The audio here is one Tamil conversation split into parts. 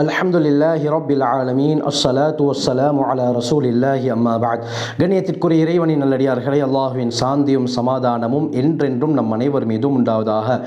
அல்ஹம்துலில்லாஹி ரபில் ஆலமீன். அஸ்ஸலாத்து வஸ்ஸலாமு அலா ரசூலில்லாஹி அம்மா பாத் கண்ணியத்திற்குரிய இறைவனின் நல்லடியார்களை அல்லாஹுவின் சாந்தியும் சமாதானமும் என்றென்றும் நம் அனைவர் மீதும் உண்டாவதாக.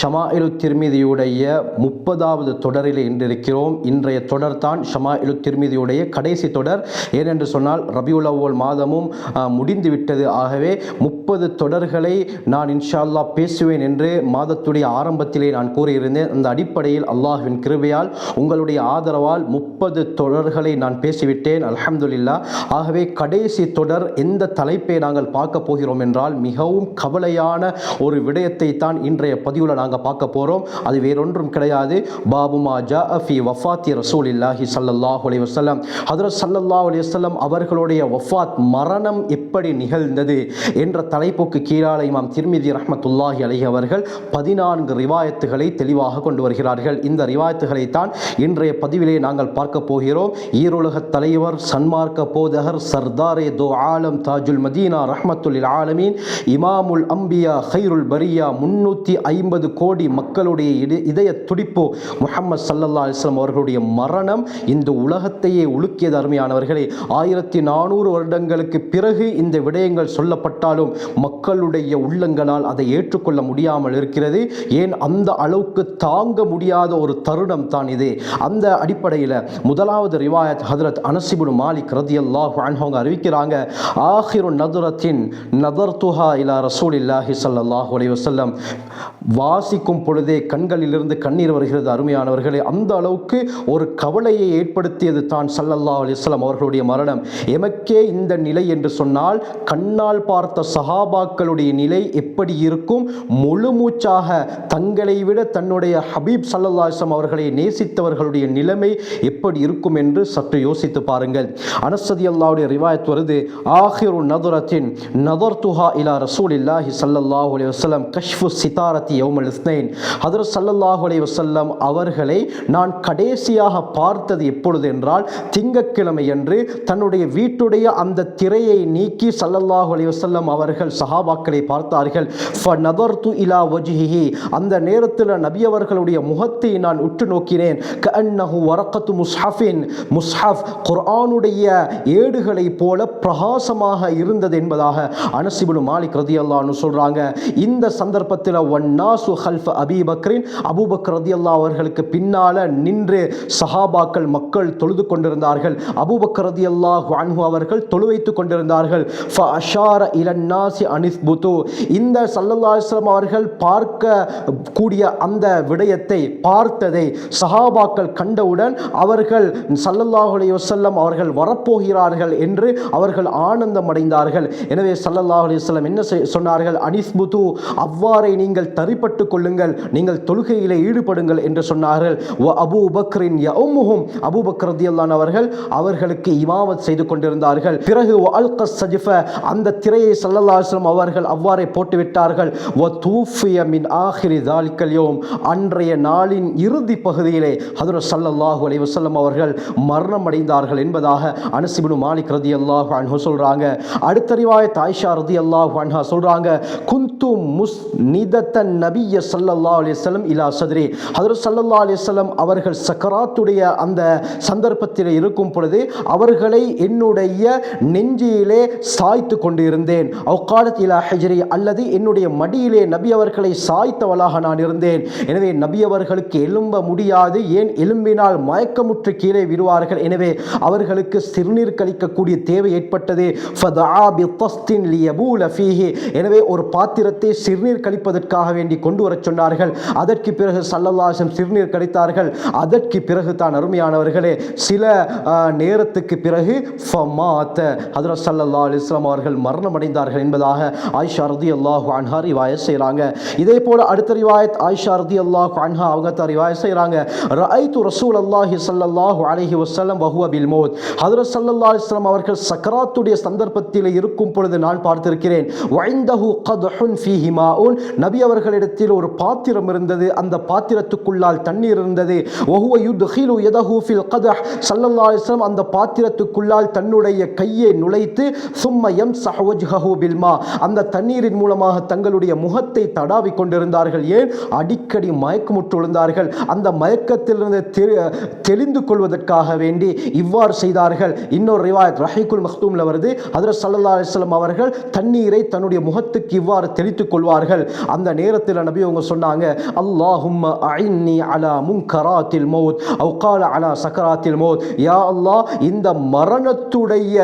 ஷமாயிலு திருமிதியுடைய முப்பதாவது தொடரில் இன்றிருக்கிறோம். இன்றைய தொடர் தான் ஷமாயிலு திருமிதியுடைய கடைசி தொடர். ஏனென்று சொன்னால் ரபியுல் அவ்வல் மாதமும் முடிந்து விட்டது ஆகவே முப்பது தொடர்களை நான் இன்ஷா அல்லாஹ் பேசுவேன் என்று மாதத்துடைய ஆரம்பத்திலே நான் கூறியிருந்தேன். அந்த அடிப்படையில் அல்லாஹுவின் கிருபையால் உங்களுடைய உங்களுடைய ஆதரவால் முப்பது தொடர்களை நான் பேசிவிட்டேன் அலமதுல்லா ஆகவே கடைசி தொடர் எந்த தலைப்பை நாங்கள் பார்க்க போகிறோம் என்றால் மிகவும் கவலையான ஒரு விடயத்தை தான் இன்றைய பதிவில் நாங்கள் பார்க்க போகிறோம் அது வேறொன்றும் கிடையாது. பாபுமா ஜா அஃபி வஃபாத்தி ரசூல் இல்லாஹி சல்லல்லாஹு அலைஹி வஸல்லம். ஹதரத் சல்லல்லா அலி வஸல்லம் அவர்களுடைய வஃபாத் மரணம் எப்படி நிகழ்ந்தது என்ற தலைப்புக்கு கீழால இமாம் திருமிதி ரஹமத்துல்லாஹி அலி அவர்கள் பதினான்கு ரிவாயத்துகளை தெளிவாக கொண்டு வருகிறார்கள். இந்த ரிவாயத்துகளை தான் இன்றைய பதிவிலே நாங்கள் பார்க்க போகிறோம். ஈரோலக தலைவர் சன்மார்க்க போதகர் சர்தாரே தோ ஆலம் தாஜுல் மதீனா ரஹ்மத்துல் ஆலமீன் இமாமுல் அம்பியா ஹைருல் பரியா முன்னூற்றி ஐம்பது கோடி மக்களுடைய இதய துடிப்பு முகமது சல்லல்லா அலிஸ்லாம் அவர்களுடைய மரணம் இந்த உலகத்தையே உலுக்கியது அருமையானவர்களே. ஆயிரத்தி நானூறு வருடங்களுக்கு பிறகு இந்த விடயங்கள் சொல்லப்பட்டாலும் மக்களுடைய உள்ளங்களால் அதை ஏற்றுக்கொள்ள முடியாமல் இருக்கிறது. ஏன்? அந்த அளவுக்கு தாங்க முடியாத ஒரு தருணம் தான் இது. அந்த அடிப்படையில் முதலாவது ரிவாயத் ஹதரத் அனசிபுன் மாலிக் ரதியல்லாஹு அன்ஹு அவங்க அறிவிக்கிறாங்க ஆஹிரு நதுரத்தின் நதர்துஹா இலா ரசூலில்லாஹி ஸல்லல்லாஹு அலி வசல்லம் வாசிக்கும் பொழுதே கண்களிலிருந்து கண்ணீர் வருகிறது அருமையானவர்களே. அந்த அளவுக்கு ஒரு கவலையை ஏற்படுத்தியது தான் சல்லல்லா அலிஸ்லாம் அவர்களுடைய மரணம். எமக்கே இந்த நிலை என்று சொன்னால் கண்ணால் பார்த்த சஹாபாக்களுடைய நிலை எப்படி இருக்கும்? முழு மூச்சாக தங்களை விட தன்னுடைய ஹபீப் சல்லல்லாஹு அவர்களை நேசித்தவர்களுடைய அவருடைய நிலைமை எப்படி இருக்கும் என்று சற்று யோசித்து பாருங்கள். அனசதி அல்லாவுடைய ரிவாயத் வருது ஆஹிரு நதுரத்தின் நதர் துஹா இலா ரசூல் இல்லாஹி ஸல்லல்லாஹு அலி வசல்லம் கஷ்ஃபு சிதாரத்தி யௌமல் இஸ்னைன். ஹதர் ஸல்லல்லாஹு அலி வசல்லம் அவர்களை நான் கடைசியாக பார்த்தது எப்பொழுது என்றால் திங்கக்கிழமை என்று தன்னுடைய வீட்டுடைய அந்த திரையை நீக்கி சல்லல்லாஹு அலி வசல்லம் அவர்கள் சஹாபாக்களை பார்த்தார்கள். ஃப ஃபநதர்து இலா வஜ்ஹிஹி. அந்த நேரத்தில் நபி அவர்களுடைய முகத்தை நான் உற்று நோக்கினேன். கஅன்னஹு வரக்கத்து முஸ்ஹஃபின். முஸ்ஹஃப் குர்ஆனுடைய ஏடுகளைப் போல பிரகாசமாக இருந்தது என்பதாக அனசிபுல் மாலிக் ரதி அல்லான்னு சொல்கிறாங்க இந்த சந்தர்ப்பத்தில் ஒன்னாசு ஹல்ஃப் அபி பக்ரின். ரதி அல்லா அவர்களுக்கு பின்னால் நின்று சஹாபாக்கள் மக்கள் தொழுது கொண்டிருந்தார்கள். அபுபக் ரதி அல்லா அன்ஹு அவர்கள் தொழுவைத்துக் கொண்டிருந்தார்கள். ஃப அஷார இலன்னாசி அனிஸ்புது. இந்த ஸல்லல்லாஹு அவர்கள் பார்க்க கூடிய அந்த விடயத்தை பார்த்ததை சஹாபாக்கள் கண்டவுடன் அவர்கள் ஸல்லல்லாஹு அலைஹி அவர்கள் வரப்போகிறார்கள் என்று அவர்கள் ஆனந்தம் அடைந்தார்கள் எனவே ஸல்லல்லாஹு அலைஹி என்ன செய்- சொன்னார்கள்? அனிஸ்புது அவ்வாறே நீங்கள் தரிப்பட்டு கொள்ளுங்கள். நீங்கள் தொழுகையிலே ஈடுபடுங்கள் என்று சொன்னார்கள். வ அபூ பக்ரின் யௌமுஹும் அபூ பக்ரதியல்லான் அவர்கள் அவர்களுக்கு இமாமத் செய்து கொண்டிருந்தார்கள். பிறகு வ அல்க அந்த திரையை ஸல்லல்லாஹு அலைஹி அவர்கள் அவ்வாறே போட்டுவிட்டார்கள். வ தூஃபிய மின் ஆஹிரி தாலிக்கல் அன்றைய நாளின் இறுதி பகுதியிலே ஹதுர சல்லல்லாஹு அலி வசல்லம் அவர்கள் மரணம் அடைந்தார்கள் என்பதாக அனசிபுனு மாலிக் ரதியல்லாஹு அன்ஹு சொல்கிறாங்க அடுத்த தாய்ஷா ரதி அல்லாஹ் அன்ஹா சொல்கிறாங்க குந்து முஸ் நிதத்தன் நபிய சல்லல்லா அலைஹி இலா சதுரி. ஹதரத் சல்லல்லா அலைஹி வஸல்லம் அவர்கள் சக்கராத்துடைய அந்த சந்தர்ப்பத்தில் இருக்கும் பொழுது அவர்களை என்னுடைய நெஞ்சியிலே சாய்த்து கொண்டிருந்தேன். அவுகாலத் இலா ஹஜ்ரி அல்லது என்னுடைய மடியிலே நபி அவர்களை சாய்த்தவளாக நான் இருந்தேன். எனவே நபி அவர்களுக்கு எழும்ப முடியாது ஏன் எழும்பினால் மயக்கமுற்று கீழே விடுவார்கள். எனவே அவர்களுக்கு சிறுநீர் கழிக்கக்கூடிய தேவை ஏற்பட்டது. எனவே ஒரு பாத்திரத்தை சிறுநீர் கழிப்பதற்காக வேண்டி கொண்டு வரச் சொன்னார்கள். அதற்கு பிறகு சல்லல்லாசம் சிறுநீர் கழித்தார்கள். அதற்கு பிறகு தான் அருமையானவர்களே சில நேரத்துக்கு பிறகு ஹதரத் சல்லல்லா அலிஸ்லாம் அவர்கள் மரணம் அடைந்தார்கள் என்பதாக ஆயிஷா ரதி அல்லாஹு அன்ஹா ரிவாயத் செய்கிறாங்க இதே போல அடுத்த ரிவாயத் ஆயிஷா ரதி அல்லாஹு அன்ஹா அவங்க தான் ரிவாயத் செய்கிறாங்க ரைத்து ரசூல் அல்லாஹி சல்லாஹூ அலஹி வசல்லம் வஹுவ பில் ஹதரத் சல்லா இஸ்லாம் அவர்கள் சக்கராத்துடைய சந்தர்ப்பத்தில் இருக்கும் பொழுது நான் பார்த்திருக்கிறேன். வைந்தஹு கத்ஹுன் ஃபீஹிமா உன் நபி அவர்களிடத்தில் ஒரு பாத்திரம் இருந்தது. அந்த பாத்திரத்துக்குள்ளால் தண்ணீர் இருந்தது. வஹுவ யுத்ஹிலு யதஹு ஃபில் கதஹ். சல்லல்லா இஸ்லாம் அந்த பாத்திரத்துக்குள்ளால் தன்னுடைய கையை நுழைத்து சும்ம எம் வஜ்ஹஹு பில்மா அந்த தண்ணீரின் மூலமாக தங்களுடைய முகத்தை தடாவிக் கொண்டிருந்தார்கள். ஏன்? அடிக்கடி மயக்கமுற்று விழுந்தார்கள். அந்த மயக்கத்திலிருந்து தெளிந்து கொள்வதற்காக வேண்டி இவ்வாறு செய்தார்கள். இன்னொரு ரிவாயத் ரஹீக்குல் மஹ்தூமில் வருது. ஹதரத் சல்லா அலிஸ்லாம் அவர்கள் தண்ணீரை தன்னுடைய முகத்துக்கு இவ்வாறு தெளித்துக் கொள்வார்கள். அந்த நேரத்தில் நபி அவங்க சொன்னாங்க அல்லாஹும் ஐன்னி அலா முன்கராத்தில் மௌத் அவுகால அலா சக்கராத்தில் மௌத். யா அல்லாஹ் இந்த மரணத்துடைய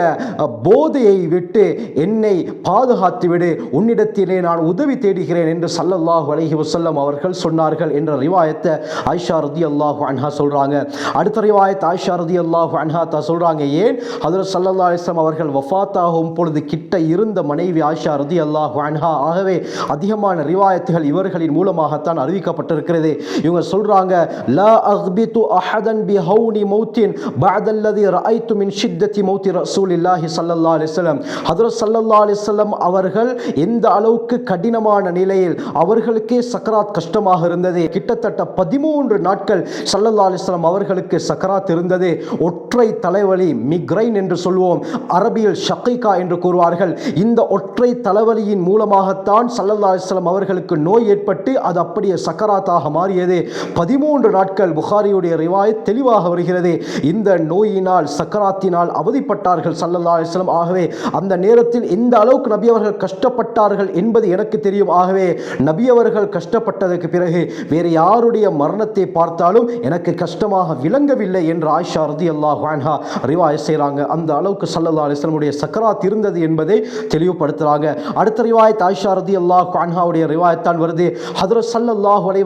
போதையை விட்டு என்னை பாதுகாத்து விடு. உன்னிடத்திலே நான் உதவி தேடுகிறேன் என்று சல்லல்லாஹு அலஹி வசல்லம் அவர்கள் சொன்னார்கள் என்ற ரிவாயத்தை ஐஷா ரதி அல்லாஹு அன்ஹா சொல்கிறாங்க அடுத்த ரிவாயத் ஆயிஷா ரதி அல்லாஹு அன்ஹாத்தா சொல்கிறாங்க ஏன்? ஹதரத் சல்லல்லா அலிஸ்லாம் அவர்கள் வஃபாத்தாகும் பொழுது கிட்ட இருந்த மனைவி ஆஷா ரதி அல்லாஹு அன்ஹா ஆகவே அதிகமான ரிவாயத்துகள் இவர்களின் மூலமாகத்தான் அறிவிக்கப்பட்டிருக்கிறது. இவங்க சொல்கிறாங்க லா அஹ்பித்து அஹதன் பி ஹவுனி மௌத்தின் பாதல்லதி ரஐத்து மின் ஷித்தத்தி மௌத்தி ரசூலில்லாஹி ஸல்லல்லாஹு அலைஹி வஸல்லம். ஹதரத் சல்லல்லா அலிஸ்லம் அவர்கள் எந்த அளவுக்கு கடினமான நிலையில் அவர்களுக்கே சக்கராத் கஷ்டமாக இருந்தது. கிட்டத்தட்ட பதிமூன்று நாட்கள் சல்லல்லா அலைஹி அவர்களுக்கு சக்கராத் இருந்தது. ஒற்றை தலைவலி மிக்ரைன் என்று சொல்வோம். அரபியில் ஷக்கைகா என்று கூறுவார்கள். இந்த ஒற்றை தலைவலியின் மூலமாகத்தான் ஸல்லல்லாஹு அலிஸ்லாம் அவர்களுக்கு நோய் ஏற்பட்டு அது அப்படியே சக்கராத்தாக மாறியது. பதிமூன்று நாட்கள் புகாரியுடைய ரிவாயத் தெளிவாக வருகிறது. இந்த நோயினால் சக்கராத்தினால் அவதிப்பட்டார்கள் சல்லல்லா அலிஸ்லாம் ஆகவே அந்த நேரத்தில் இந்த அளவுக்கு நபி அவர்கள் கஷ்டப்பட்டார்கள் என்பது எனக்கு தெரியும். ஆகவே நபி அவர்கள் கஷ்டப்பட்டதற்கு பிறகு வேறு யாருடைய மரணத்தை பார்த்தாலும் எனக்கு கஷ்டமாக விளங்கவில்லை என்று ஆயிஷா ரதி அல்லாஹ் வான்ஹா ரிவாய் செய்கிறாங்க அந்த அளவுக்கு சல்லல்லா அலிஸ்லமுடைய சக்கராத் இருந்தது என்பதை தெளிவுபடுத்துகிறாங்க அடுத்த ரிவாயத் ஆயிஷா ரதி அல்லாஹ் வான்ஹாவுடைய ரிவாயத்தான் வருது. ஹதரத் சல்லல்லாஹ் அலைஹி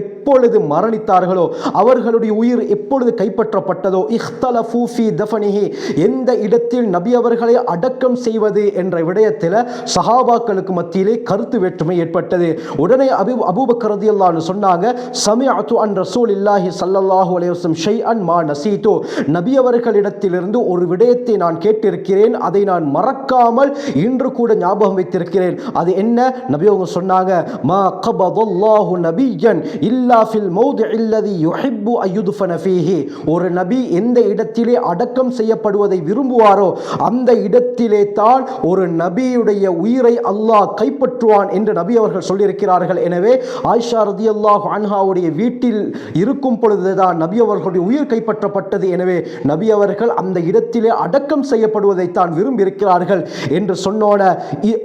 எப்பொழுது மரணித்தார்களோ அவர்களுடைய உயிர் எப்பொழுது கைப்பற்றப்பட்டதோ இஹ்தலஃபு ஃபீ தஃபனிஹி எந்த இடத்தில் நபி அவர்களை அடக்கம் செய்வது என்ற விடயத்தில் சஹாபாக்களுக்கு மத்தியிலே கருத்து வேற்றுமை ஏற்பட்டது. உடனே அபு அபூபக்கர் அல்லான்னு சொன்னாங்க சமிஅத்து அன் ரசூல் இல்லாஹி சல்லல்லாஹு அலைஹி வஸல்லம் ஷைஅன் மா நசீது. நபி அவர்களிடத்திலிருந்து ஒரு விடயத்தை நான் கேட்டிருக்கிறேன். அதை நான் மறக்காமல் இன்று கூட ஞாபகம் வைத்திருக்கிறேன். அது என்ன? நபி அவங்க சொன்னாங்க மா கபதுல்லாஹு நபியன் இல்லா ஃபில் மௌது இல்லதி யுஹிப்பு அய்யுத்ஃபன ஃபீஹி. ஒரு நபி எந்த இடத்திலே அடக்கம் செய்யப்படுவதை விரும்புவாரோ அந்த இடத்திலே தான் ஒரு நபியுடைய உயிரை அல்லாஹ் கைப்பற்றுவான் என்று நபி அவர்கள் சொல்லியிருக்கிறார்கள். எனவே ஆயிஷா ரதியல்லாஹு அன்ஹாவுடைய வீட்டில் இருக்கும் பொழுது பொழுதுதான் நபி அவர்களுடைய உயிர் கைப்பற்றப்பட்டது. எனவே நபி அவர்கள் அந்த இடத்திலே அடக்கம் செய்யப்படுவதைத்தான் விரும்பியிருக்கிறார்கள் என்று சொன்னோன இ-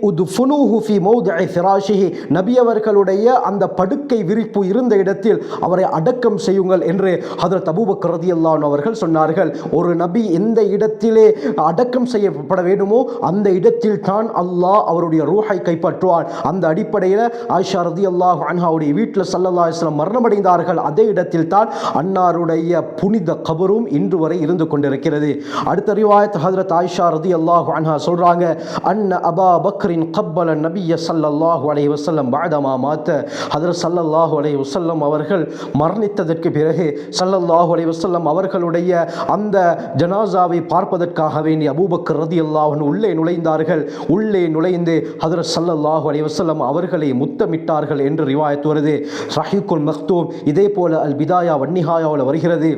நபி அவர்களுடைய அந்த படுக்கை விரிப்பு இருந்த இடத்தில் அவரை அடக்கம் செய்யுங்கள் என்று அதில் அபூபக்கர் ரதியல்லாஹு அன்ஹு அவர்கள் சொன்னார்கள். ஒரு நபி எந்த இடத்திலே அடக்கம் செய்யப்பட வேண்டுமோ அந்த இடத்தில் தான் அல்லாஹ் அவருடைய ரூஹை கைப்பற்றுவான். அந்த அடிப்படையில் ஆயிஷா ரதி அல்லாஹ் அன்ஹாவுடைய வீட்டில் சல்லல்லா இஸ்லாம் மரணமடைந்தார்கள். அதே இடத்தில் தான் அன்னாருடைய புனித கபரும் இன்று வரை இருந்து கொண்டிருக்கிறது. அடுத்த ரிவாயத் ஹதரத் ஆயிஷா ரதி அல்லாஹ் அன்ஹா சொல்றாங்க அன்ன அபா பக்ரின் கப்பல நபிய சல்லல்லாஹு அலைஹி வசல்லம் பாதமா மாத்த. ஹதரத் சல்லல்லாஹு அலைஹி வசல்லம் அவர்கள் மரணித்ததற்கு பிறகு சல்லல்லாஹு அலைஹி வசல்லம் அவர்களுடைய அந்த ஜனாசாவை பார்ப்பதற்காக வேண்டி அபூபக்கர் ரதி அல்லாஹ் உள்ளே நுழைந்தார்கள். உள்ளே நுழைந்து ஹதரத் சல்லல்லாஹு அலை வசல்லம் அவர்களை முத்தமிட்டார்கள் என்று ரிவாயத் வருது. ரஹிகுல் மக்தூம் இதே போல அல் பிதாயா வன்னிஹாயாவில் வருகிறது.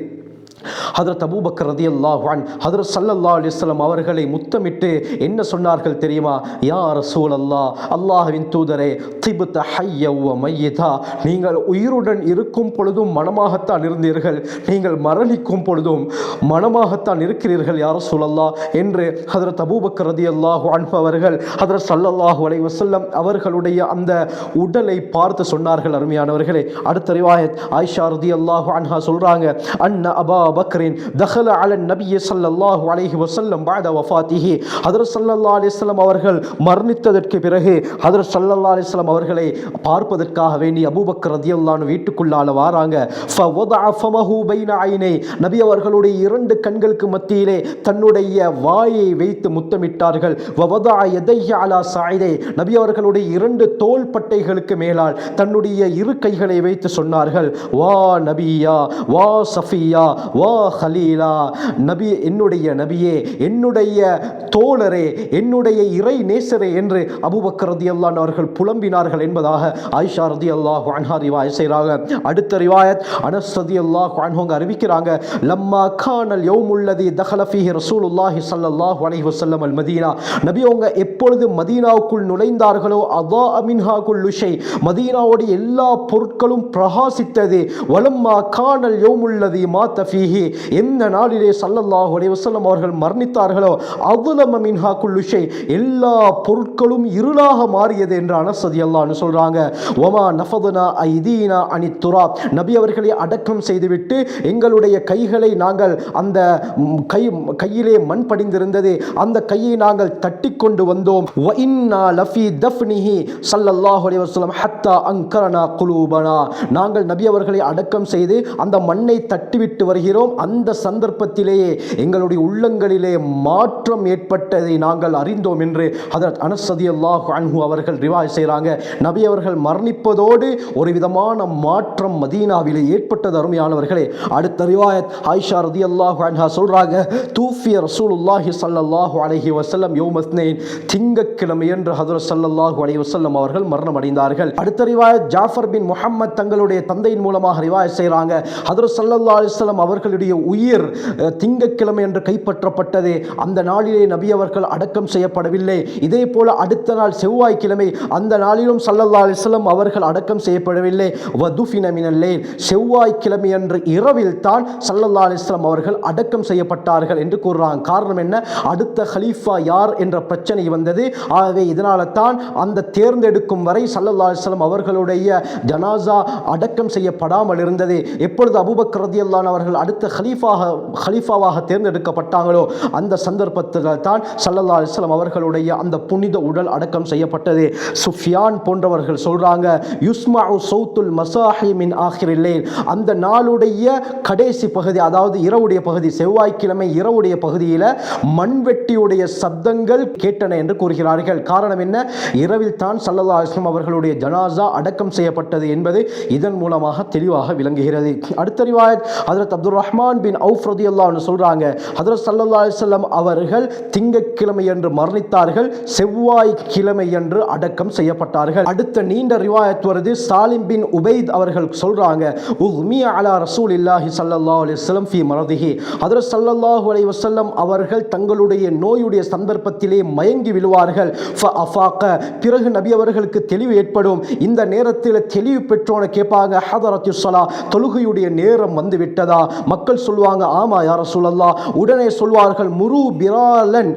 ஹதரத் அபூபக்கர் ரதி அல்லாஹான் ஹதரத் சல்லல்லா அலிஸ்லாம் அவர்களை முத்தமிட்டு என்ன சொன்னார்கள் தெரியுமா? யார் சூழ் அல்லாஹ் அல்லாஹ்வின் தூதரே திபுத்த ஹையவ மையதா நீங்கள் உயிருடன் இருக்கும் பொழுதும் மனமாகத்தான் இருந்தீர்கள் நீங்கள் மரணிக்கும் பொழுதும் மனமாகத்தான் இருக்கிறீர்கள் யார் சூழல்லா என்று ஹதரத் அபூபக்கர் ரதி அல்லாஹு அவர்கள் ஹதரத் சல்லல்லாஹு அலை வசல்லம் அவர்களுடைய அந்த உடலை பார்த்து சொன்னார்கள் அருமையானவர்களே. அடுத்த ரிவாயத் ஆயிஷா ரதி அல்லாஹு அன்ஹா சொல்கிறாங்க அன்ன அபா பக்ரின் தஹல அலன் நபிய ஸல்லல்லாஹு அலைஹி வஸல்லம் பாத வஃபாத்திஹி. ஹதரத் ஸல்லல்லாஹு அலைஹி அவர்கள் மரணித்ததற்கு பிறகு ஹதரத் ஸல்லல்லாஹு அலைஹி அவர்களை பார்ப்பதற்காக வேண்டி அபூபக்கர் ரதியல்லாஹு அன்ஹு வீட்டுக்குள்ளால வாராங்க. நபி அவர்களுடைய இரண்டு கண்களுக்கு மத்தியிலே தன்னுடைய வாயை வைத்து முத்தமிட்டார்கள். வவதஅ யதைஹி அலா சாயிதை. நபி அவர்களுடைய இரண்டு தோல் பட்டைகளுக்கு மேலால் தன்னுடைய இரு கைகளை வைத்து சொன்னார்கள். வா நபியா வா சஃபியா வா வா ஹலீலா நபி என்னுடைய நபியே என்னுடைய தோழரே என்னுடைய இறை நேசரே என்று அபுபக்கர் ரதி அல்லான் அவர்கள் புலம்பினார்கள் என்பதாக ஆயிஷா ரதியல்லாஹு அன்ஹா ரிவாய் செய்கிறாங்க. அடுத்த ரிவாயத் அனஸ் ரதியல்லாஹு அன்ஹுங்க அறிவிக்கிறாங்க லம்மா கானல் யோமுல்லதி தஹல ஃபீஹி ரசூலுல்லாஹி சல்லாஹ் அலைஹி வசல்லம் அல் மதீனா. நபி அவங்க எப்பொழுது மதீனாவுக்குள் நுழைந்தார்களோ அதா அமின்ஹா குல்லுஷை மதீனாவுடைய எல்லா பொருட்களும் பிரகாசித்தது வலம்மா கானல் யோமுல்லதி மாத்த எந்த நாளிலே சல்லல்லாஹு அலைஹி அவர்கள் மரணித்தார்களோ அவ்வளம மின்ஹா குல்லுஷை எல்லா பொருட்களும் இருளாக மாறியது என்று அனசதி அல்லான்னு சொல்றாங்க. ஒமா நஃபதுனா ஐதீனா அனி துரா நபி அவர்களை அடக்கம் செய்துவிட்டு எங்களுடைய கைகளை நாங்கள் அந்த கை கையிலே மண் படிந்திருந்தது அந்த கையை நாங்கள் தட்டி கொண்டு வந்தோம். இன்னா லஃபி தஃப்னிஹி ஹத்தா குலூபனா. நாங்கள் நபி அவர்களை அடக்கம் செய்து அந்த மண்ணை தட்டிவிட்டு வருகிறோம். அந்த சந்தர்ப்பத்திலேயே எங்களுடைய உள்ளங்களிலே மாற்றம் ஏற்பட்டதை நாங்கள் அறிந்தோம் என்று ஹதரத் அனசதி அல்லாஹ் அன்ஹு அவர்கள் ரிவாய் செய்கிறாங்க நபி அவர்கள் மரணிப்பதோடு ஒரு விதமான மாற்றம் மதீனாவிலே ஏற்பட்டது அருமையானவர்களே. அடுத்த ரிவாயத் ஆயிஷா ரதி அல்லாஹ் அன்ஹா சொல்கிறாங்க தூஃபிய ரசூலுல்லாஹி ஸல்லல்லாஹு அலஹி வசல்லம் யோமஸ்னேன் திங்கக்கிழமை என்று ஹதரத் ஸல்லல்லாஹு அலஹி வசல்லம் அவர்கள் மரணம் அடைந்தார்கள் அடுத்த ரிவாயத் ஜாஃபர் பின் முஹம்மத் தங்களுடைய தந்தையின் மூலமாக ரிவாயத் செய்கிறாங்க ஹதரத் சல்லா அலிஸ்லாம் அவர்கள் அவர்களுடைய உயிர் திங்கக்கிழமை திங்கட்கிழமை என்று கைப்பற்றப்பட்டது. அந்த நாளிலே நபி அவர்கள் அடக்கம் செய்யப்படவில்லை. இதே போல அடுத்த நாள் செவ்வாய்க்கிழமை அந்த நாளிலும் சல்லல்லா அலிஸ்லம் அவர்கள் அடக்கம் செய்யப்படவில்லை. வதுஃபினமினல்லே செவ்வாய்க்கிழமை அன்று இரவில் தான் சல்லல்லா அலைஹி அவர்கள் அடக்கம் செய்யப்பட்டார்கள் என்று கூறுறாங்க. காரணம் என்ன? அடுத்த ஹலீஃபா யார் என்ற பிரச்சனை வந்தது. ஆகவே இதனால தான் அந்த தேர்ந்தெடுக்கும் வரை சல்லல்லா அலைஹி அவர்களுடைய ஜனாசா அடக்கம் செய்யப்படாமல் இருந்தது. எப்பொழுது அபுபக் ரதியல்லான் அவர்கள் அடுத்த ஹலீஃபாக ஹலீஃபாவாக தேர்ந்தெடுக்கப்பட்டாங்களோ அந்த சந்தர்ப்பத்தில் தான் சல்லல்லா அலிஸ்லாம் அவர்களுடைய அந்த புனித உடல் அடக்கம் செய்யப்பட்டது. சுஃபியான் போன்றவர்கள் சொல்றாங்க யுஸ்மா சவுத்துல் மசாஹி மின் அந்த நாளுடைய கடைசி பகுதி அதாவது இரவுடைய பகுதி செவ்வாய்க்கிழமை இரவுடைய பகுதியில் மண்வெட்டியுடைய சப்தங்கள் கேட்டன என்று கூறுகிறார்கள். காரணம் என்ன? இரவில் தான் சல்லல்லா அலிஸ்லாம் அவர்களுடைய ஜனாசா அடக்கம் செய்யப்பட்டது என்பது இதன் மூலமாக தெளிவாக விளங்குகிறது. அடுத்த ரிவாயத் ஹதரத் அப்துல் ரஹ்மான் பின் அவுஃப் ரதியல்லான்னு சொல்கிறாங்க ஹதரத் சல்லா அலிஸ்லாம் அவர்கள் திங்கக்கிழமை என்று மரணித்தார்கள் செவ்வாய் கிழமை என்று அடக்கம் செய்யப்பட்டார்கள். அடுத்த நீண்ட ரிவாயத் வருது சாலிம் பின் உபைத் அவர்கள் சொல்கிறாங்க உஹ்மிய அலா ரசூல் இல்லாஹி சல்லா அலிஸ்லம் ஃபி மரதிஹி. ஹதரத் ஸல்லல்லாஹு அலி வசல்லம் அவர்கள் தங்களுடைய நோயுடைய சந்தர்ப்பத்திலே மயங்கி விழுவார்கள். ஃப அஃபாக பிறகு நபி அவர்களுக்கு தெளிவு ஏற்படும். இந்த நேரத்தில் தெளிவு பெற்றோனை கேட்பாங்க ஹதரத் ஸலா தொழுகையுடைய நேரம் வந்து விட்டதா? மக்கள் சொல்லுவாங்க ஆமா யார சொல்லலாம் உடனே சொல்வார்கள் முரு பிராலன்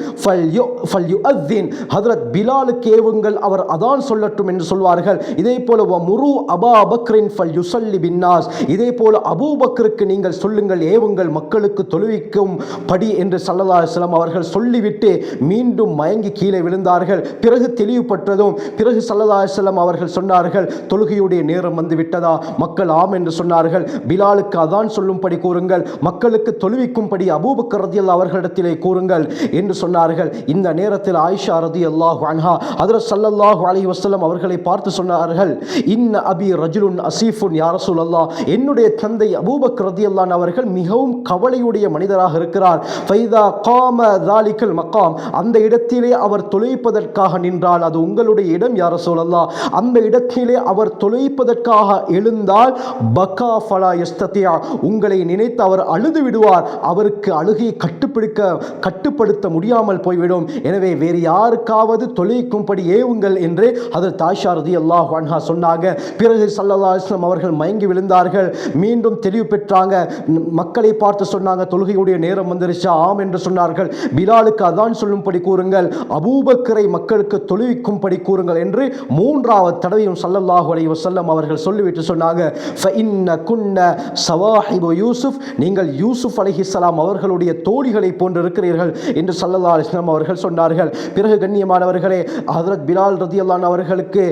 ஹதரத் பிலாலுக்கு ஏவுங்கள் அவர் அதான் சொல்லட்டும் என்று சொல்வார்கள். இதே போல முரு அபா பக்ரின் ஃபல் யுசல்லி பின்னாஸ். இதே போல அபூபக்கருக்கு நீங்கள் சொல்லுங்கள் ஏவுங்கள் மக்களுக்கு தொழுவிக்கும் படி என்று சல்லல்லாஹு அலைஹி அவர்கள் சொல்லிவிட்டு மீண்டும் மயங்கி கீழே விழுந்தார்கள். பிறகு தெளிவுபட்டதும் பிறகு சல்லல்லாஹு அலைஹி அவர்கள் சொன்னார்கள் தொழுகையுடைய நேரம் வந்து விட்டதா? மக்கள் ஆம் என்று சொன்னார்கள். பிலாலுக்கு அதான் சொல்லும்படி கூறுங்கள் மக்களுக்கு தொழுவிக்கும்படி அபூபக்கர் அல்லா அவர்களிடத்திலே கூறுங்கள் என்று சொன்னார்கள். இந்த நேரத்தில் ஆயிஷா ரதியல்லாஹு அன்ஹா ஹதரத் ஸல்லல்லாஹு அலி வசலம் அவர்களை பார்த்து சொன்னார்கள். இன்ன அபி ரஜுலுன் அசீஃபுன் யா ரசூலல்லாஹ். என்னுடைய தந்தை அபூபக் ரதி அல்லான் அவர்கள் மிகவும் கவலையுடைய மனிதராக இருக்கிறார். ஃபைதா காம தாலிக்கல் மக்காம் அந்த இடத்திலே அவர் தொலைப்பதற்காக நின்றால் அது உங்களுடைய இடம் யார சொல்லல்லா அந்த இடத்திலே அவர் தொலைப்பதற்காக எழுந்தால் பக்கா ஃபலா எஸ்தத்தியா உங்களை நினைத்து அவர் அழுது விடுவார். அவருக்கு அழுகையை கட்டுப்பிடிக்க கட்டுப்படுத்த முடியாமல் போய்விடும். எனவே வேறு யாருக்காவது தொலைக்கும்படி ஏவுங்கள் என்று அதில் தாஷா ரதி அல்லாஹ் அன்ஹா சொன்னாங்க. பிறகு சல்லா இஸ்லாம் அவர்கள் மயங்கி விழுந்தார்கள். மீண்டும் தெளிவு பெற்றாங்க. மக்களை பார்த்து சொன்னாங்க தொழுகையுடைய நேரம் வந்துருச்சா? ஆம் என்று சொன்னார்கள். பிலாலுக்கு அதான் சொல்லும்படி கூறுங்கள். அபூபக்கரை மக்களுக்கு தொழுவிக்கும்படி கூறுங்கள் என்று மூன்றாவது தடவையும் சல்லல்லாஹு அலைஹி அவர்கள் சொல்லிவிட்டு சொன்னாங்க. "ஃபஇன்ன குன்ன சவாஹிபு யூசுப் நீங்கள் யூசுப் அலிஹிஸ்லாம் அவர்களுடைய தோழிகளை போன்று இருக்கிறீர்கள் என்று சல்லல்லா அலிஸ்லாம் அவர்கள் சொன்னார்கள். பிறகு கண்ணியமானவர்களே ஹஜரத் பிலால் ரதியல்லான் அவர்களுக்கு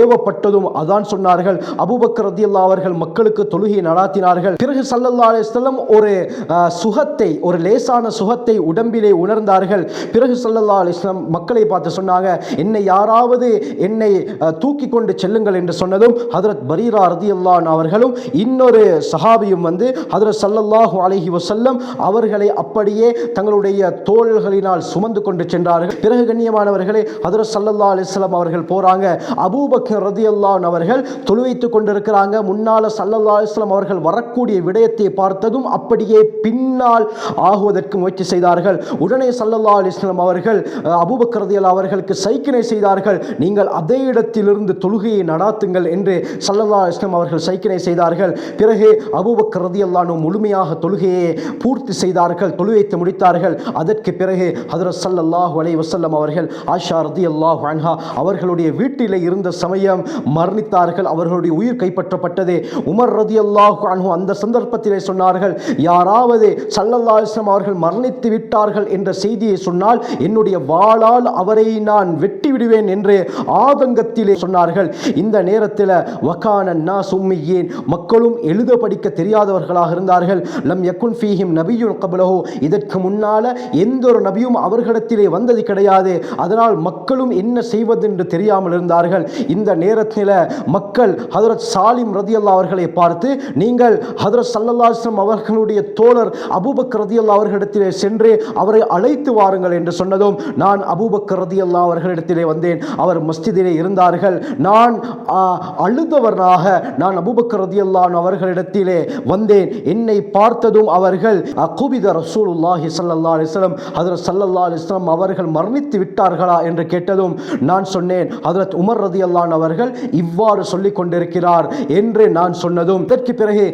ஏவப்பட்டதும் அதான் சொன்னார்கள். அபூபக்கர் ரதியல்லா அவர்கள் மக்களுக்கு தொழுகை நடாத்தினார்கள். பிறகு சல்லல்லா அலிஸ்லம் ஒரு சுகத்தை ஒரு லேசான சுகத்தை உடம்பிலே உணர்ந்தார்கள். பிறகு சல்லல்லா அலைஹி மக்களை பார்த்து சொன்னாங்க என்னை யாராவது என்னை தூக்கி கொண்டு செல்லுங்கள் என்று சொன்னதும் ஹதரத் பரீரா ரதியல்லான் அவர்களும் இன்னொரு சஹாபியும் வந்து ஹதரத் சல்லல்லாஹு அலஹி வசல்லம் அவர்களை அப்படியே தங்களுடைய தோள்களினால் சுமந்து கொண்டு சென்றார்கள். பிறகு கண்ணியமானவர்களே ஹதரத் சல்லல்லா அலிஸ்லாம் அவர்கள் அவர்கள் அபூபக் அபூபக்கர் அல்லான் அவர்கள் தொழுவைத்துக் கொண்டிருக்கிறாங்க. முன்னால் சல்லல்லா அலிஸ்லாம் அவர்கள் வரக்கூடிய விடயத்தை பார்த்ததும் அப்படியே பின்னால் ஆகுவதற்கு முயற்சி செய்தார்கள். உடனே சல்லல்லா அலிஸ்லாம் அவர்கள் அபூபக் ரதி அல்லா அவர்களுக்கு சைக்கினை செய்தார்கள். நீங்கள் அதே இடத்திலிருந்து தொழுகையை நடாத்துங்கள் என்று சல்லல்லா அலிஸ்லாம் அவர்கள் சைக்கினை செய்தார்கள். பிறகு அபூபக்கர் ரதியல்லாஹு முழுமையாக தொழுகையை பூர்த்தி செய்தார்கள் தொழுவைத்து முடித்தார்கள். அதற்கு பிறகு ஹதரத் ஸல்லல்லாஹு அலை வசல்லம் அவர்கள் ஆஷா ரதி அல்லாஹ் அன்ஹா அவர்களுடைய வீட்டிலே இருந்த சமயம் மரணித்தார்கள் அவர்களுடைய உயிர் கைப்பற்றப்பட்டது. உமர் ரதி அல்லாஹ் அன்ஹு அந்த சந்தர்ப்பத்திலே சொன்னார்கள் யாராவது சல்லல்லா இஸ்லாம் அவர்கள் மரணித்து விட்டார்கள் என்ற செய்தியை சொன்னால் என்னுடைய வாளால் அவரை நான் வெட்டி விடுவேன் என்று ஆதங்கத்திலே சொன்னார்கள். இந்த நேரத்தில் வக்கான நாஸ் உம்மியீன் மக்களும் எழுத படிக்க தெரியாதவர்களாக இருந்தார்கள். லம் யக்குன் ஃபீஹிம் நபியுல் கபலஹோ இதற்கு முன்னால எந்த ஒரு நபியும் அவர்களிடத்திலே வந்தது கிடையாது. அதனால் மக்களும் என்ன செய்வது என்று தெரியாமல் இருந்தார்கள். இந்த நேரத்தில் மக்கள் ஹதரத் சாலிம் ரதியல்லா அவர்களை பார்த்து நீங்கள் ஹதரத் சல்லல்லாஸ்லம் அவர்களுடைய தோழர் அபூபக் ரதியல்லா அவர்களிடத்திலே சென்று அவரை அழைத்து வாருங்கள் என்று சொன்னதும் நான் அபூபக் ரதியல்லா அவர்களிடத்திலே வந்தேன். அவர் மஸ்ஜிதிலே இருந்தார்கள். நான் அழுதவராக நான் அபூபக் ரதியல்லான் அவர்களிடத்திலே வந்தேன் என்னை பார்த்ததும் அவர்கள் அகுபித ரசூலுல்லாஹி உல்லாஹி அலைஹி வஸல்லம் ஹஜரத் ஸல்லல்லாஹு அலைஹி அவர்கள் மரணித்து விட்டார்களா? என்று கேட்டதும் நான் சொன்னேன். ஹதரத் உமர் ரதி அல்லான் அவர்கள் இவ்வாறு சொல்லிக் கொண்டிருக்கிறார் என்று நான் சொன்னதும் இதற்கு பிறகு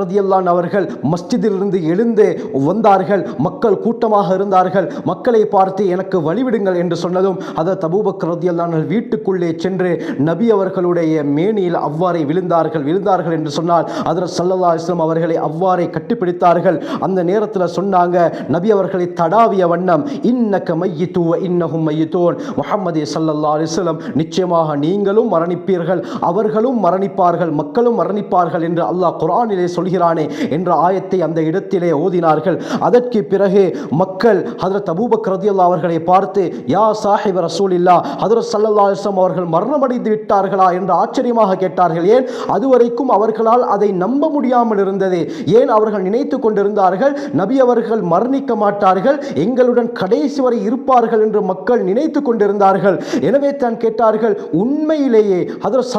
ரதி அல்லான் அவர்கள் மஸ்ஜிதிலிருந்து எழுந்து வந்தார்கள். மக்கள் கூட்டமாக இருந்தார்கள். மக்களை பார்த்து எனக்கு வழிவிடுங்கள் என்று சொன்னதும் ஹதரத் அபூபக்கர் ரதி அல்லான் வீட்டுக்குள்ளே சென்று நபி அவர்களுடைய மேனியில் அவ்வாறே விழுந்தார்கள். விழுந்தார்கள் என்று சொன்னால் ஹதரத் சல்லல்லா அலைஹி அவர்களை அவ்வாறே கட்டிப்பிடித்தார்கள். அந்த நேரத்தில் சொன்னாங்க நபி அவர்களை தடாவிய வண்ணம் இன்னக்க மையித்துவ இன்னகும் மையித்தோன். முகமது சல்லா அலிஸ்லம் நிச்சயமாக நீங்களும் மரணிப்பீர்கள் அவர்களும் மரணிப்பார்கள் மக்களும் மரணிப்பார்கள் என்று அல்லாஹ் குரானிலே சொல்கிறானே என்ற ஆயத்தை அந்த இடத்திலே ஓதினார்கள். அதற்கு பிறகு மக்கள் ஹதரத் அபூபக் ரதியல்லாஹு அவர்களை பார்த்து யா சாஹிப் ரசூலில்லா ஹதரத் சல்லா அலிஸ்லம் அவர்கள் மரணமடைந்து விட்டார்களா? என்று ஆச்சரியமாக கேட்டார்கள். ஏன்? அதுவரைக்கும் அவர்களால் அதை நம்ப முடியாமல் இருந்தது. ஏன் அவர்கள் நினைத்து கொண்டிருந்தார்கள்? நபி அவர்கள் மரணிக்க மாட்டார்கள். எங்களுடன் கடைசி வரை இருப்பார்கள் என்று மக்கள் நினைத்து கொண்டிருந்தார்கள். எனவே தான் கேட்டார்கள் உண்மையிலேயே ஹதரத்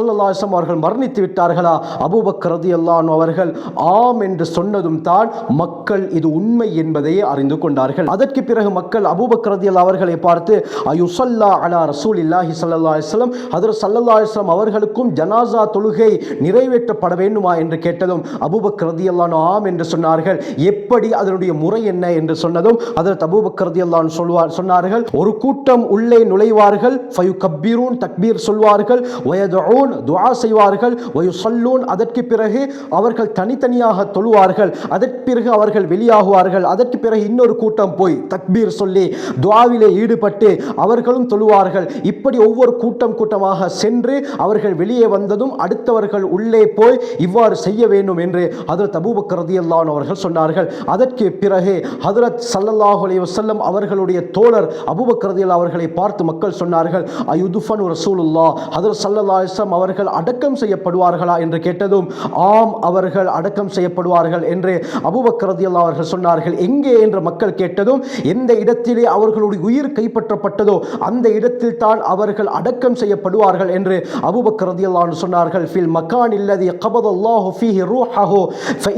அவர்கள் மரணித்து விட்டார்களா? அபூபக்கர் அல்லான் அவர்கள் ஆம் என்று சொன்னதும் தான் மக்கள் இது உண்மை என்பதை அறிந்து கொண்டார்கள். அதற்கு பிறகு மக்கள் அபூபக்கர் ரதியல்லாஹு அவர்களை பார்த்து அயுசல்லா அலா ரசூல் இல்லாஹி அலைஹி வஸல்லம் ஹதரத் அவர்களுக்கும் ஜனாசா தொழுகை நிறைவேற்றப்பட வேண்டுமா? என்று கேட்டதும் அபூபக்கர் அல்லா ஆம் என்று சொன்னார்கள். எப்படி அதனுடைய முறை என்ன என்று சொன்னதும் அதில் தபூபக்கரதி அல்லான் சொல்வார் சொன்னார்கள். ஒரு கூட்டம் உள்ளே நுழைவார்கள். ஃபயு கப்பீரூன் தக்பீர் சொல்வார்கள். வயதுஊன் துவா செய்வார்கள். வயு வயுசல்லூன் அதற்கு பிறகு அவர்கள் தனித்தனியாக தொழுவார்கள். அதற்கு பிறகு அவர்கள் வெளியாகுவார்கள். அதற்கு பிறகு இன்னொரு கூட்டம் போய் தக்பீர் சொல்லி துவாவிலே ஈடுபட்டு அவர்களும் தொழுவார்கள். இப்படி ஒவ்வொரு கூட்டம் கூட்டமாக சென்று அவர்கள் வெளியே வந்ததும் அடுத்தவர்கள் உள்ளே போய் இவ்வாறு செய்ய வேண்டும் என்று அதில் தபு அபூபக்கர் ரதியல்லான் அவர்கள் சொன்னார்கள் அதற்கு பிறகு ஹதரத் சல்லல்லாஹு அலி வசல்லம் அவர்களுடைய தோழர் அபூபக்கர் ரதியல்லா அவர்களை பார்த்து மக்கள் சொன்னார்கள் அயுதுஃபன் ரசூலுல்லா ஹதரத் சல்லல்லா இஸ்லாம் அவர்கள் அடக்கம் செய்யப்படுவார்களா? என்று கேட்டதும் ஆம் அவர்கள் அடக்கம் செய்யப்படுவார்கள் என்று அபூபக்கர் ரதியல்லா அவர்கள் சொன்னார்கள். எங்கே? என்று மக்கள் கேட்டதும் எந்த இடத்திலே அவர்களுடைய உயிர் கைப்பற்றப்பட்டதோ அந்த இடத்தில் தான் அவர்கள் அடக்கம் செய்யப்படுவார்கள் என்று அபூபக்கர் ரதியல்லாஹு சொன்னார்கள். ஃபில் மக்கான் இல்லதி கபதல்லாஹு ஃபீஹி ரூஹஹு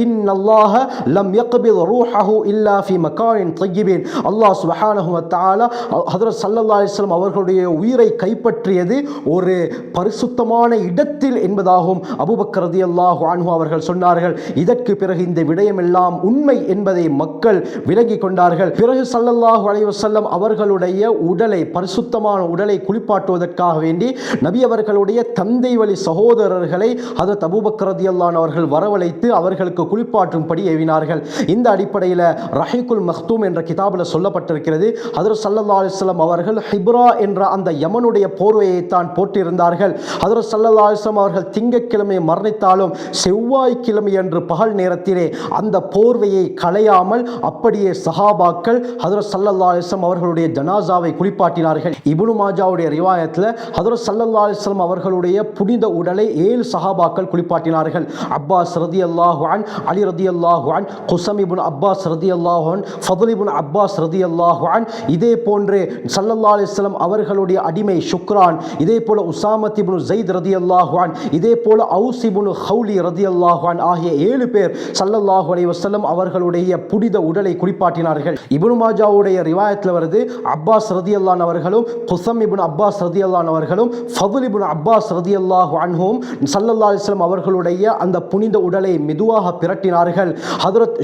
இன்னல்லாஹ லம் யக்பித் ரூஹஹு இல்லா ஃபி மகானின் தையிபின் அல்லாஹ் சுபஹானஹு தாலா ஹதரத் சல்லா அலிஸ்லாம் அவர்களுடைய உயிரை கைப்பற்றியது ஒரு பரிசுத்தமான இடத்தில் என்பதாகும். அபுபக்கரதி அல்லாஹு அன்ஹு அவர்கள் சொன்னார்கள் இதற்கு பிறகு இந்த விடயம் எல்லாம் உண்மை என்பதை மக்கள் விளங்கி கொண்டார்கள். பிறகு சல்லல்லாஹு அலைவசல்லம் அவர்களுடைய உடலை பரிசுத்தமான உடலை குளிப்பாட்டுவதற்காக வேண்டி நபி அவர்களுடைய தந்தை வழி சகோதரர்களை ஹதரத் அபுபக்கரதி அல்லான் அவர்கள் வரவழைத்து அவர்களுக்கு குளிப்பாட்டும்படி ஏவினார்கள். இந்த அடிப்படையில் ரஹீகுல் மஹ்தூம் என்ற கிதாபில் சொல்லப்பட்டிருக்கிறது ஹதரத் சல்லா அலிஸ்லாம் அவர்கள் ஹிப்ரா என்ற அந்த யமனுடைய போர்வையை தான் போட்டிருந்தார்கள் ஹதரத் சல்லா அலிஸ்லாம் அவர்கள் திங்கட்கிழமை மரணித்தாலும் செவ்வாய்க்கிழமை என்று பகல் நேரத்திலே அந்த போர்வையை களையாமல் அப்படியே சஹாபாக்கள் ஹதரத் சல்லா அலிஸ்லாம் அவர்களுடைய ஜனாசாவை குளிப்பாட்டினார்கள். இபுனு மாஜாவுடைய ரிவாயத்தில் ஹதரத் சல்லா அலிஸ்லாம் அவர்களுடைய புனித உடலை ஏழு சஹாபாக்கள் குளிப்பாட்டினார்கள். அப்பாஸ் ரதி அல்லாஹான் அலி ரதி அல்லாஹான் குசம் இப்னு அப்பாஸ் ரதி அல்லாஹான் ஃபதுல் இப்னு அப்பாஸ் ரதி அல்லாஹான் இதே போன்று சல்லல்லா அலிஸ்லாம் அவர்களுடைய அடிமை ஷுக்ரான் இதே போல உசாமத் இப்னு ஜெயித் ரதி அல்லாஹான் இதே போல அவுஸ் இப்னு ஹவுலி ரதி அல்லாஹான் ஆகிய ஏழு பேர் சல்லல்லாஹு அலி வஸல்லம் அவர்களுடைய புனித உடலை குளிப்பாட்டினார்கள் இபுனு மாஜாவுடைய ரிவாயத்தில் வருது அப்பாஸ் ரதியல்லான் அவர்களும் குசம் இபுன் அப்பாஸ் ரதியல்லான் அவர்களும் ஃபதுல் இபுன் அப்பாஸ் ரதியல்லாஹு அன்ஹும் சல்லல்லா அலிஸ்லாம் அவர்களுடைய அந்த புனித உடலை மெதுவாக பிரட்டினார்கள். ஹதரத்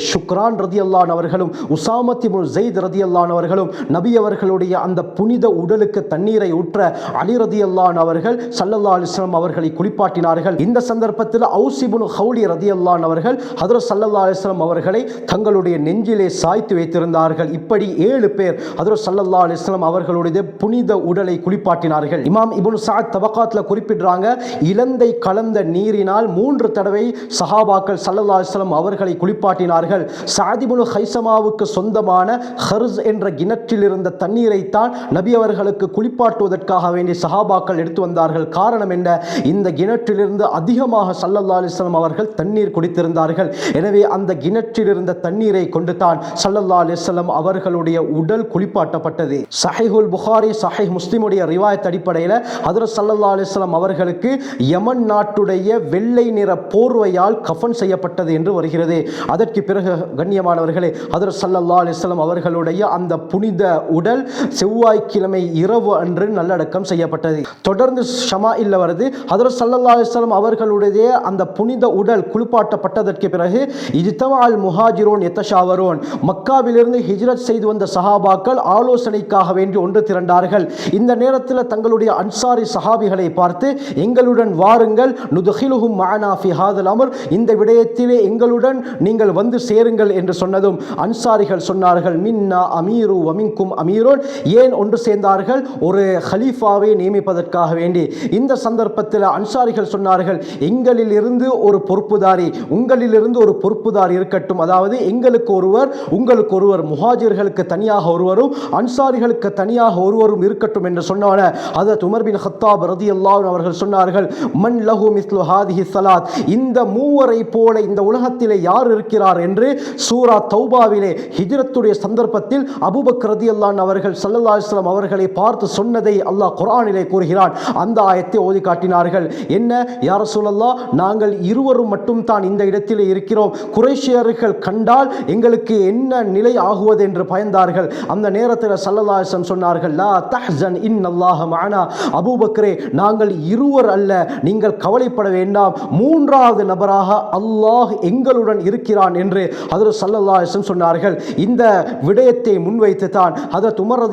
ரதி அல்லான அவர்களும் உசாமத்தி இப்னு ஜெயித் ரதியல்லான் அவர்களும் நபி அவர்களுடைய அந்த புனித உடலுக்கு தண்ணீரை ஊற்ற அலி ரதி அல்லான் அவர்கள் சல்லல்லா அலிஸ்லாம் அவர்களை குளிப்பாட்டினார்கள். இந்த சந்தர்ப்பத்தில் அவுசிபுனு ஹவுலி ரதியல்லான் அவர்கள் ஹதரத் சல்லல்லா அலிஸ்லாம் அவர்களை தங்களுடைய நெஞ்சிலே சாய்த்து வைத்திருந்தார்கள். இப்படி ஏழு பேர் ஹதரத் சல்லல்லா அலிஸ்லாம் அவர்களுடைய புனித உடலை குளிப்பாட்டினார்கள். இமாம் இபுன் சாத் தபக்காத்தில் குறிப்பிடுறாங்க இலந்தை கலந்த நீரினால் மூன்று தடவை சஹாபாக்கள் சல்லல்லா அலிஸ்லாம் அவர்களை குளிப்பாட்டினார்கள். சாதிபுனு ஹைசமாவுக்கு சொந்தமான ஹர்ஸ் என்ற கிணற்றில் இருந்த தண்ணீரைத்தான் நபி அவர்களுக்கு குளிப்பாட்டுவதற்காக வேண்டிய சஹாபாக்கள் எடுத்து வந்தார்கள். காரணம் என்ன? இந்த கிணற்றிலிருந்து அதிகமாக சல்லல்லா அலிஸ்லாம் அவர்கள் தண்ணீர் குடித்திருந்தார்கள். எனவே அந்த கிணற்றில் இருந்த தண்ணீரை கொண்டு தான் சல்லல்லா அலிஸ்லாம் அவர்களுடைய உடல் குளிப்பாட்டப்பட்டது. சஹைஹுல் புகாரி சஹை முஸ்லிமுடைய ரிவாயத் அடிப்படையில் ஹதரத் சல்லல்லா அலிஸ்லாம் அவர்களுக்கு யமன் நாட்டுடைய வெள்ளை நிற போர்வையால் கஃபன் செய்யப்பட்டது என்று வருகிறது. அதற்கு பிறகு கண்ணியமானவர்களே அதர் சல்லல்லா அலிஸ்லாம் அவர்களுடைய அந்த புனித உடல் செவ்வாய்க்கிழமை இரவு அன்று நல்லடக்கம் செய்யப்பட்டது. தொடர்ந்து ஷமா இல்ல வருது. ஹதரத் சல்லல்லா அலிஸ்லாம் அவர்களுடைய அந்த புனித உடல் குளிப்பாட்டப்பட்டதற்கு பிறகு இஜ்தமா அல் முஹாஜிரோன் எத்தஷாவரோன் மக்காவிலிருந்து ஹிஜ்ரத் செய்து வந்த சஹாபாக்கள் ஆலோசனைக்காக வேண்டி ஒன்று திரண்டார்கள். இந்த நேரத்தில் தங்களுடைய அன்சாரி சஹாபிகளை பார்த்து எங்களுடன் வாருங்கள் நுதுஹிலுஹும் மானாஃபி ஹாதல் அமர் இந்த விடயத்திலே எங்களுடன் நீங்கள் வந்து சேருங்கள் என்று சொன்னதும் அன்சாரிகள் சொன்னார்கள் மின்னா அமீரு வமின்கும் அமீரோன். ஏன் ஒன்று சேர்ந்தார்கள்? ஒரு ஹலீஃபாவை நியமிப்பதற்காக வேண்டி. இந்த சந்தர்ப்பத்தில் அன்சாரிகள் சொன்னார்கள் எங்களில் இருந்து ஒரு பொறுப்புதாரி உங்களிலிருந்து ஒரு பொறுப்புதாரி இருக்கட்டும். அதாவது எங்களுக்கு ஒருவர் உங்களுக்கு ஒருவர் முஹாஜிர்களுக்கு தனியாக ஒருவரும் அன்சாரிகளுக்கு தனியாக ஒருவரும் இருக்கட்டும் என்று சொன்னவன அதத் உமர் பின் ஹத்தாப் ரதி அவர்கள் சொன்னார்கள் மன் லஹு மிஸ்லு ஹாதிஹி சலாத். இந்த மூவரை போல இந்த உலகத்திலே யார் இருக்கிறார் என்று சூரா தௌபாவிலே ஹிஜ்ரத்துடைய சந்தர்ப்பத்தில் அபுபக் ரதி அல்லான் அவர்கள் சல்லல்லா அலிஸ்லாம் அவர்களை பார்த்து சொன்னதை அல்லாஹ் குரானிலே கூறுகிறான். அந்த ஆயத்தை ஓதி காட்டினார்கள். என்ன? யார் சூழல்லா நாங்கள் இருவரும் மட்டும் தான் இந்த இடத்திலே இருக்கிறோம். குறைஷியர்கள் கண்டால் எங்களுக்கு என்ன நிலை ஆகுவது என்று பயந்தார்கள். அந்த நேரத்தில் சல்லல்லா சொன்னார்கள் லா தஹ்சன் இன் அல்லாஹ மானா அபூபக்கரே நாங்கள் இருவர் அல்ல நீங்கள் கவலைப்பட வேண்டாம். மூன்றாவது நபராக அல்லாஹ் எங்களுடன் இருக்கிறான் என்று அதில் சல்லல்லா சொன்னார்கள். இந்த விடயத்தை முன்வைத்து தான் அதற்கு உமர்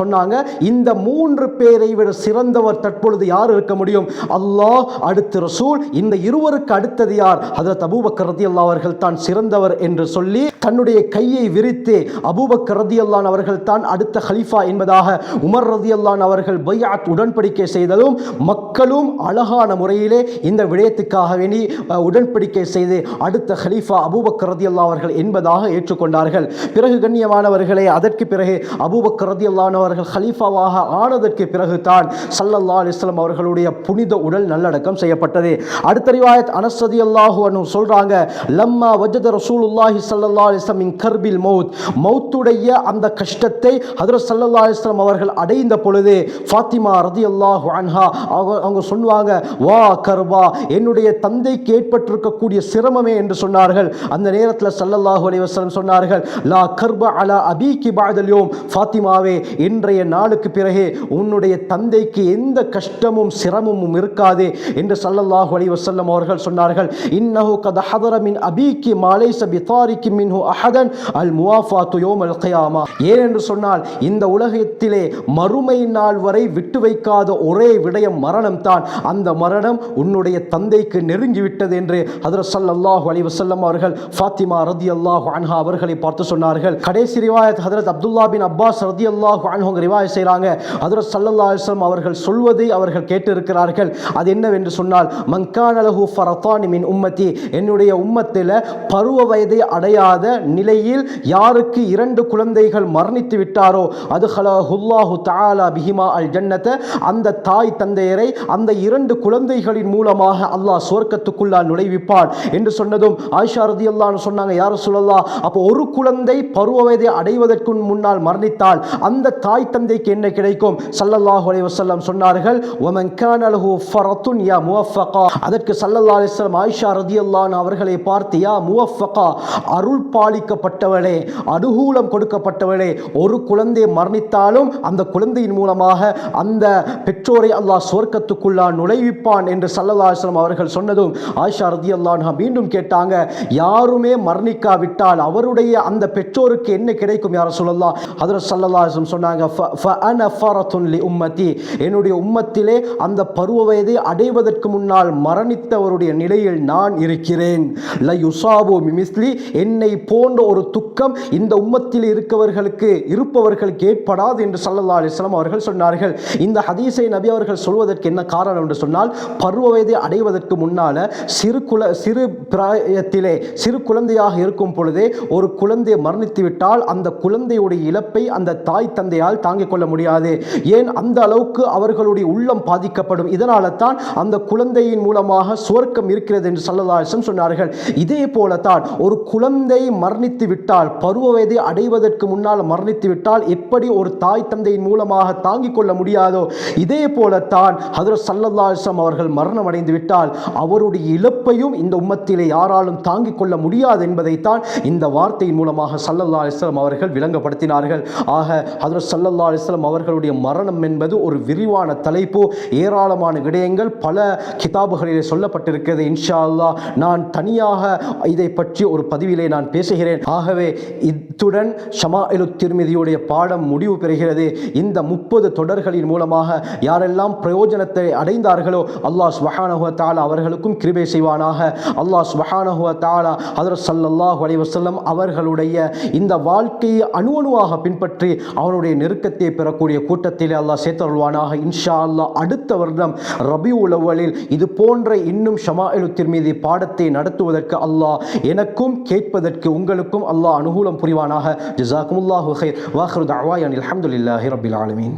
சொன்னாங்க. இந்த மூன்று பேரை விட சிறந்தவர் தற்பொழுது யார் இருக்க முடியும்? அல்லாஹ் அடுத்து ரசூல் இந்த இருவருக்கு அடுத்தது யார்? அதற்கு அபூபக்கர் ரதியல்லா அவர்கள் தான் சிறந்தவர் என்று சொல்லி தன்னுடைய கையை விரித்து அபூபக்கர் ரதியல்லான் அவர்கள் தான் அடுத்த ஹலீஃபா என்பதாக உமர் ரதியல்லான் அவர்கள் பையாத் உடன்படிக்கை செய்ததும் மக்களும் அழகான முறையிலே இந்த விடயத்துக்காக வேண்டி உடன்படிக்கை செய்து அடுத்த ஹலீஃபா அபூபக் ரதியல்லா அவர்கள் என்பதாக ஏற்றுக்கொண்டார்கள். பிறகு கண்ணியமானவர்களே அதற்கு பிறகு அபூபக் ரதியல்லானவர்கள் ஹலீஃபாவாக ஆனதற்கு பிறகு தான் சல்லல்லா அலிஸ்லாம் அவர்களுடைய புனித உடல் நல்லடக்கம் செய்யப்பட்டது. அடுத்த ரிவாயத் அனஸ் அல்லாஹு அன்ஹு சொல்றாங்க லம்மா வஜத ரசூலுல்லாஹி சல்லல்லா அலிஸ்லாம் இன் கர்பில் மௌத். மௌத்துடைய அந்த கஷ்டத்தை ஹஜ்ரத் சல்லல்லா அலிஸ்லாம் அவர்கள் அடைந்த பொழுது ஃபாத்திமா ரதியல்லாஹு அன்ஹா அவங்க அவங்க சொல்லுவாங்க வா கர்பா என்னுடைய தந்தைக்கு ஏற்பட்டிருக்கக்கூடிய சிரமமே என்று சொன்னார்கள். அந்த நேரத்தில் சல்லல்லாஹு அலைஹி சொன்னார்கள் லா கர்ப அலா அபீகி பஅதல் ஃபாத்திமாவே இன்றைய நாளுக்கு பிறகு உன்னுடைய தந்தைக்கு எந்த கஷ்டமும் சிரமமும் இருக்காது என்று சல்லல்லாஹு அலைவசல்லம் அவர்கள் சொன்னார்கள். இன்னஹு கத ஹதரமின் மின் அபீகி மாலைஸ பிதாரிகி மின்ஹு அஹதன் அல் முவாஃபா துயோம் அல் கயாமா ஏனென்று சொன்னால் இந்த உலகத்திலே மறுமை நாள் வரை விட்டு வைக்காத ஒரே விடயம் மரணம் தான் அந்த மரணம் உன்னுடைய தந்தைக்கு நெருங்கிவிட்டது என்று ஹதரத் ஸல்லல்லாஹு அலி வசல்லம் அவர்கள் ஃபாத்திமா ரதி ரதியல்லாஹு அன்ஹா அவர்களை பார்த்து சொன்னார்கள். கடைசி ரிவாயத் ஹதரத் அப்துல்லா பின் அப்பாஸ் ரதி ரதியல்லாஹு அன்ஹோங்க ரிவாயத் செய்கிறாங்க. ஹதரத் சல்லல்லா அலைஹி அவர்கள் சொல்வதை அவர்கள் கேட்டிருக்கிறார்கள். அது என்னவென்று சொன்னால் மங்கான் அலஹு ஃபரத்தானி மின் உம்மத்தி என்னுடைய உம்மத்தில் பருவ வயதை அடையாத நிலையில் யாருக்கு இரண்டு குழந்தைகள் மரணித்து விட்டாரோ அது ஹுல்லாஹு தாலா பிஹிமா அல் ஜன்னத்தை அந்த தாய் தந்தையரை அந்த இரண்டு குழந்தைகளின் மூலமாக அல்லாஹ் சுவர்க்கத்துக்குள்ளால் நுழைவிப்பான் என்று சொன்னது வந்ததும் ஆயிஷா ரதி அல்லான்னு சொன்னாங்க யார் சொல்லலா அப்போ ஒரு குழந்தை பருவ வயதை அடைவதற்கு முன்னால் மரணித்தால் அந்த தாய் தந்தைக்கு என்ன கிடைக்கும்? சல்லல்லாஹு அலைஹி வஸல்லம் சொன்னார்கள் வமன் கான லஹு ஃபரத்துன் யா முவஃபகா அதற்கு சல்லல்லாஹு அலைஹி வஸல்லம் ஆயிஷா ரதியல்லான் அவர்களை பார்த்து யா முவஃபகா அருள் பாலிக்கப்பட்டவளே அனுகூலம் கொடுக்கப்பட்டவளே ஒரு குழந்தை மரணித்தாலும் அந்த குழந்தையின் மூலமாக அந்த பெற்றோரை அல்லாஹ் சுவர்க்கத்துக்குள்ளா நுழைவிப்பான் என்று சல்லல்லாஹு அலைஹி அவர்கள் சொன்னதும் ஆயிஷா ரதியல்லான் மீண்டும் கேட்டு கேட்டாங்க யாருமே மரணிக்காவிட்டால் அவருடைய அந்த பெற்றோருக்கு என்ன கிடைக்கும் யார சொல்லலாம் ஹதரத் சல்லல்லாஹு சொன்னாங்க "ஃப- லி உம்மத்தி. என்னுடைய உம்மத்திலே அந்த பருவ வயதை அடைவதற்கு முன்னால் மரணித்தவருடைய நிலையில் நான் இருக்கிறேன். ல மிஸ்லி என்னை போன்ற ஒரு துக்கம் இந்த உம்மத்தில் இருக்கவர்களுக்கு இருப்பவர்களுக்கு ஏற்படாது என்று சல்லல்லா அலிஸ்லாம் அவர்கள் சொன்னார்கள். இந்த ஹதீஸை நபி அவர்கள் சொல்வதற்கு என்ன காரணம் என்று சொன்னால் பருவ வயதை அடைவதற்கு முன்னால் சிறு குல சிறு பிராயத்திலே சிறு குழந்தையாக இருக்கும் பொழுதே ஒரு குழந்தை மரணித்துவிட்டால் அந்த குழந்தையுடைய இழப்பை அந்த தாய் தந்தையால் தாங்கிக் கொள்ள முடியாது. ஏன்? அந்த அளவுக்கு அவர்களுடைய உள்ளம் பாதிக்கப்படும். இதனால தான் அந்த குழந்தையின் மூலமாக சுவர்க்கம் இருக்கிறது என்று சல்லதாசம் சொன்னார்கள். இதே போலத்தான் ஒரு குழந்தை மரணித்து விட்டால் பருவ வயதை அடைவதற்கு முன்னால் மரணித்து விட்டால் எப்படி ஒரு தாய் தந்தையின் மூலமாக தாங்கிக் கொள்ள முடியாதோ? இதே போலத்தான் ஹதரத் சல்லதாசம் அவர்கள் மரணம் அடைந்து விட்டால் அவருடைய இழப்பையும் இந்த உம்மத்திலே யாராலும் தாங்கிக் கொள்ள முடியாது என்பதைத்தான் இந்த வார்த்தையின் மூலமாக சல்லல்லா அலிஸ்லாம் அவர்கள் விளங்கப்படுத்தினார்கள். ஆக ஹதரத் சல்லல்லா அலிஸ்லாம் அவர்களுடைய மரணம் என்பது ஒரு விரிவான தலைப்பு. ஏராளமான விடயங்கள் பல கிதாபுகளிலே சொல்லப்பட்டிருக்கிறது. இன்ஷா அல்லாஹ் நான் தனியாக இதை பற்றி ஒரு பதிவிலே நான் பேசுகிறேன். ஆகவே இத்துடன் ஷமா எலு திருமதியுடைய பாடம் முடிவு பெறுகிறது. இந்த முப்பது தொடர்களின் மூலமாக யாரெல்லாம் பிரயோஜனத்தை அடைந்தார்களோ அல்லாஹ் சுபஹானஹுவ அவர்களுக்கும் கிருபை செய்வானாக. அல்லாஹ் சுபஹானஹுவ தாலா ஹதரத் சல்லல்லாஹ் அலைஹி அவர்களுடைய இந்த வாழ்க்கையை அணு அணுவாக பின்பற்றி அவனுடைய நெருக்கத்தை பெறக்கூடிய கூட்டத்திலே அல்லாஹ் சேர்த்தருள்வானாக. இன்ஷா அல்லாஹ் அடுத்த வருடம் ரபி உலவலில் இது போன்ற இன்னும் ஷமாஇலு திருமீதி பாடத்தை நடத்துவதற்கு அல்லாஹ் எனக்கும் கேட்பதற்கு உங்களுக்கும் அல்லாஹ் அனுகூலம் புரிவானாக. ஜிசாக்குமுல்லாஹு ஹைர் வாஹரு தஅவாயன் அலமதுல்லாஹி ரபில் ஆலமீன்.